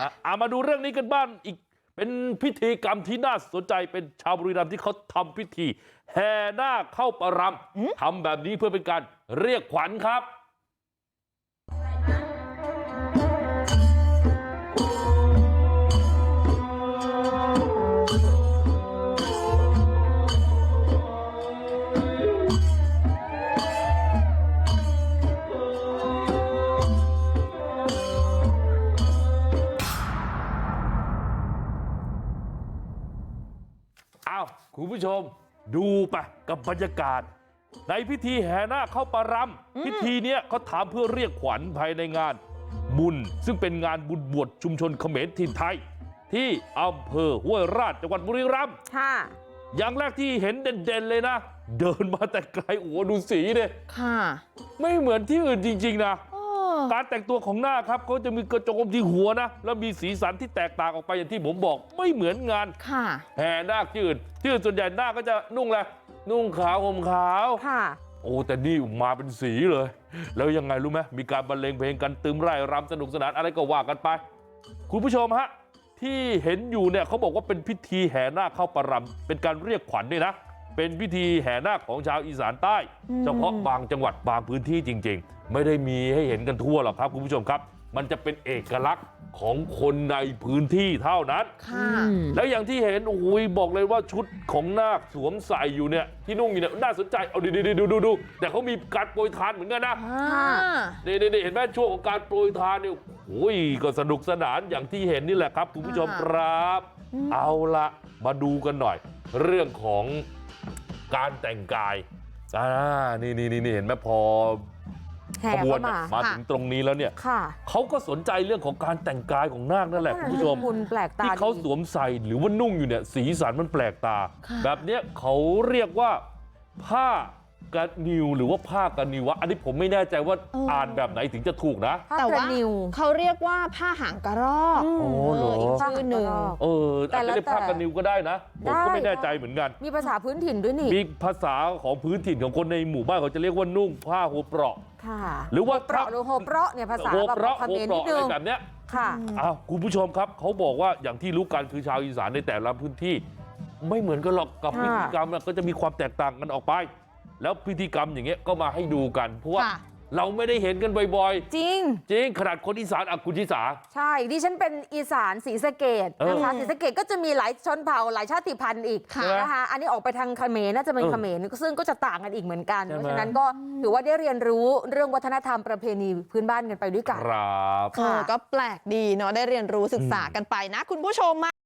อะเอามาดูเรื่องนี้กันบ้างอีกเป็นพิธีกรรมที่น่าสนใจเป็นชาวบุรีรัมย์ที่เขาทำพิธีแห่นาคเข้าประรำทำแบบนี้เพื่อเป็นการเรียกขวัญครับ คุณผู้ชมดูไปกับบรรยากาศในพิธีแห่นาคเข้าประรำพิธีเนี้ยเขาถามเพื่อเรียกขวัญภายในงานบุญซึ่งเป็นงานบุญบวชชุมชนเขมรถิ่นไทยที่อำเภอห้วยราชจังหวัดบุรีรัมย์ค่ะอย่างแรกที่เห็นเด่นๆเลยนะเดินมาแต่ไกลโอ้โหดูสีเนี่ยค่ะไม่เหมือนที่อื่นจริงๆนะโอ้ การแต่งตัวของหน้าคครับเขาจะมีกระโจมที่หัวนะแล้วมีสีสันที่แตกต่างออกไปอย่างที่ผมบอกไม่เหมือนงานค่ะแห่นาคที่อื่นที่อื่นส่วนใหญ่นาคก็จะนุ่งอะไรนุ่งขาวห่มขาวค่ะโอ้แต่นี่มาเป็นสีเลย แล้วยังไงรู้ไหมมีการบรรเลงเพลงกันตึมไร่รำสนุกสนานอะไรก็ว่ากันไป คุณผู้ชมฮะที่เห็นอยู่เนี่ยเขาบอกว่าเป็นพิธีแห่นาคเข้าประรำเป็นการเรียกขวัญด้วยนะ เป็นพิธีแห่นาคของชาวอีสานใต้อืมเฉพาะบางจังหวัดบางพื้นที่จริงๆไม่ได้มีให้เห็นกันทั่วหรอกครับคุณผู้ชมครับ มันจะเป็นเอกลักษณ์ของคนในพื้นที่เท่านั้นค่ะแล้วอย่างที่เห็นโอ้ยบอกเลยว่าชุดของนาคสวมใส่อยู่เนี่ยที่นุ่งอยู่เนี่ยน่าสนใจเอาดีดีดูดูดูแต่เขามีการโปรยทานเหมือนกันนะค่ะนี่นี่เห็นไหมช่วงของการโปรยทานเนี่ยโอ้ยก็สนุกสนานอย่างที่เห็นนี่แหละครับคุณผู้ชมครับ เอาละมาดูกันหน่อย เรื่องของ การแต่งกายอ่านี่นี่นี่เห็นไหมพอแห่ขบวนเข้าน่ะมามาถึงตรงนี้แล้วเนี่ยค่ะเขาก็สนใจเรื่องของการแต่งกายของนาคนั่นแหละคุณผู้ชมคุณแปลกตาที่เขาดีสวมใส่หรือว่านุ่งอยู่เนี่ยสีสันมันแปลกตาค่ะแบบเนี้ยเขาเรียกว่าผ้า กระนิวหรือว่าผ้ากระนิววะอันนี้ผมไม่แน่ใจว่าเอออ่อ่านแบบไหนถึงจะถูกนะผ้าแต่กระว่านิวเขาเรียกว่าผ้าหางกระรอกโอ้เหรออีกชื่อหนึ่งเออแต่อาจจะละเรียกผ้าแต่กระนิวก็ได้นะผมก็ได้ไม่แน่ใจเหมือนกัน มีภาษาพื้นถิ่นด้วยนี่มีภาษาของพื้นถิ่นของคนในหมู่บ้านเขาจะเรียกว่านุ่งผ้าหัวเปราะค่ะหรือว่าเปราะหรือโฮเปราะเนี่ยภาษาหัวแบบเปราะคำหัวเขมรเปนิราะดอะนึไรงแบบเนี้ยค่ะอ้าวคุณผู้ชมครับเขาบอกว่าอย่างที่รู้กันคือชาวอีสานในแต่ละพื้นที่ ไม่เหมือนกันหรอกกับค่ะพิธีกรรมน่ะก็จะมีความแตกต่างกันออกไป แล้วพิธีกรรมอย่างเงี้ยก็มาให้ดูกันเพราะว่าค่ะเราไม่ได้เห็นกันบ่อยจริงๆจริงขนาดคนอีสานอะคุณชิสาใช่ดิฉันเป็นอีสานศรีสะเกดเออนะคะศรีสะเกดก็จะมีหลายชนเผ่าหลายชาติพันธุ์อีกค่ะนะคะอันนี้ออกไปทางเขมรน่าจะเป็นเออเขมรซึ่งก็จะต่างกันอีกเหมือนกันใช่ไหมเพราะฉะนั้นก็ถือว่าได้เรียนรู้เรื่องวัฒนธรรมประเพณีพื้นบ้านกันไปด้วยกันครับเออก็แปลกดีเนาะได้เรียนรู้ศึกษากันไปนะ คุณผู้ชมมา